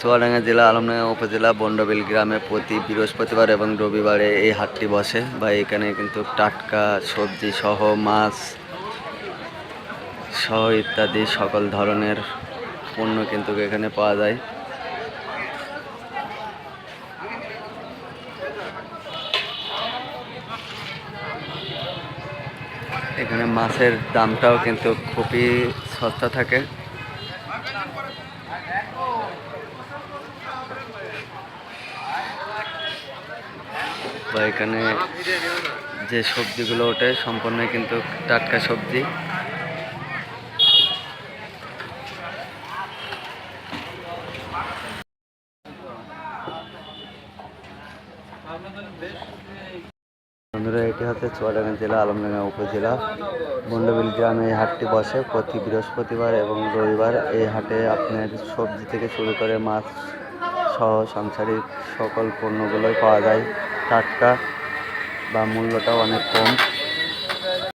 চুয়াডাঙ্গা জেলা, আলমডাঙ্গা উপজেলা, বন্ডবিল গ্রামে প্রতি বৃহস্পতিবার এবং রবিবারে এই হাটটি বসে। বা এখানে কিন্তু টাটকা, সবজি সহ মাছ সহ ইত্যাদি সকল ধরনের পণ্য কিন্তু এখানে পাওয়া যায়। এখানে মাছের দামটাও কিন্তু খুবই সস্তা থাকে। বা এখানে যে সবজিগুলো ওঠে, সম্পূর্ণ কিন্তু টাটকা সবজি। বন্ধুরা, এটি হচ্ছে চুয়াডাঙ্গা জেলা, আলমডাঙ্গা উপজেলা। বন্ডবিল গ্রামে এই হাটটি বসে। প্রতি বৃহস্পতিবার এবং রবিবার এই হাটে আপনার সবজি থেকে শুরু করে মাছ সহ সাংসারিক সকল পণ্যগুলোই পাওয়া যায়। টাটকা বা মূল্যটাও অনেক কম।